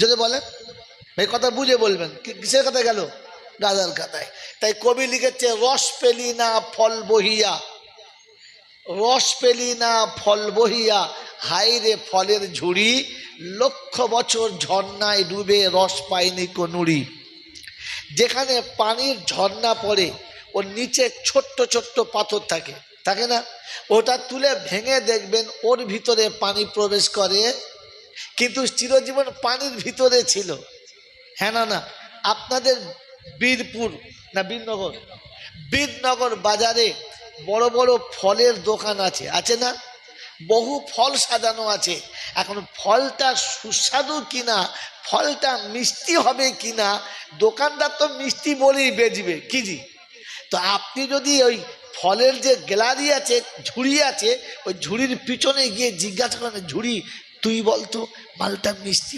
যদি বলেন, এই কথা বুঝে বলবেন কিসের কথা গেল? গাদার কথায়। তাই কবি লিখেছে, রস পেলি না ফল বহিয়া। রস পেলি না ফল বহিয়া হাইরে ফলের ঝুড়ি, লক্ষ বছর ঝর্ণায় ডুবে রস পায়নি কোনুড়ি যেখানে পানির ঝর্ণা পড়ে, ওর নিচে ছোট্ট ছোট্ট পাথর থাকে। থাকে না? ওটা তুলে ভেঙে দেখবেন, ওর ভিতরে পানি প্রবেশ করে কিন্তু চিরজীবন পানির ভিতরে ছিল। হ্যাঁ না না, আপনাদের বীরপুর, না বীরনগর? বীরনগর বাজারে বড় বড় ফলের দোকান আছে। আছে না? বহু ফল সাজানো আছে। এখন ফলটা সুস্বাদু কিনা, ফলটা মিষ্টি হবে কিনা, দোকানদার তো মিষ্টি বলেই বেচবে। কি জি? তো আপনি যদি ওই ফলের যে গ্যালারি আছে, ঝুড়ি আছে, ওই ঝুড়ির পিছনে গিয়ে জিজ্ঞাসা করেন, ঝুড়ি তুই বলতো মালটা মিষ্টি